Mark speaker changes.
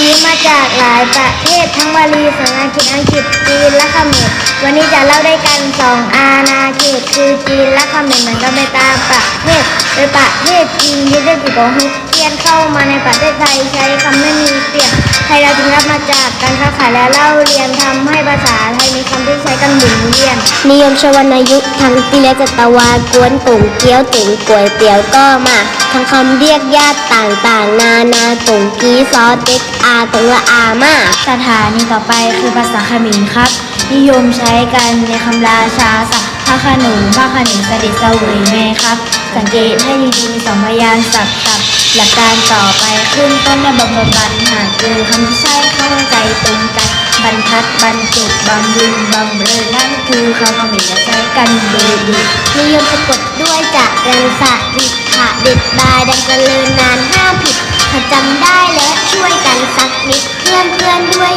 Speaker 1: ำนี้มาจากหลายประเทศทั้งบาลีภาษาอังกฤษอังกฤษจีนและเขมรวันนี้จะเล่าได้กันสองอาณาเขตคือจีนและเขมรเหมือนกันไปตามประเทศโดยประเทศจีนยึดได้ปีกองฮุกเทียนเข้ามาในประเทศไทยใช้คำ ไทยเราจึงรับมาจากการค้าขายและเล่าเรียนทำให้ภาษาไทยมีคำที่ใช้กันหมุนเวียนนิยมชวรรณยุกต์ทั้งตีและจัตวากวนตุ่งเกี๊ยวตุ๋งก๋วยเตี๋ยวก็มาทั้งคำเรียกญาติต่างๆ นานาตุ่งกี้ซอเต็กอาตงละอามาสถานีต่อไปคือภาษาเขมรครับ นิยมใช้กันในคำราชาศัพท์พ ระขนุนพระขนุนเสด็จเสวยแม่ครับ สังเกตให้ดีๆมีสองพยางค์ศัพท์กับหลักการต่อไปขึ้นต้นด้วยบำบับันหากคือคำที่ใช้เข้าใจตรงกันบรรทัดบรรจุบำรุงบำเรอนั่นคือคำเขมรและใช้กันโดยดีนิยมสะกดด้วยจะรันสะริขะเด็ดบายดังเจริญนานห้าผิดถ้าจำได้แล้วช่วยกันสักนิดเพื่อนเพื่อนด้วย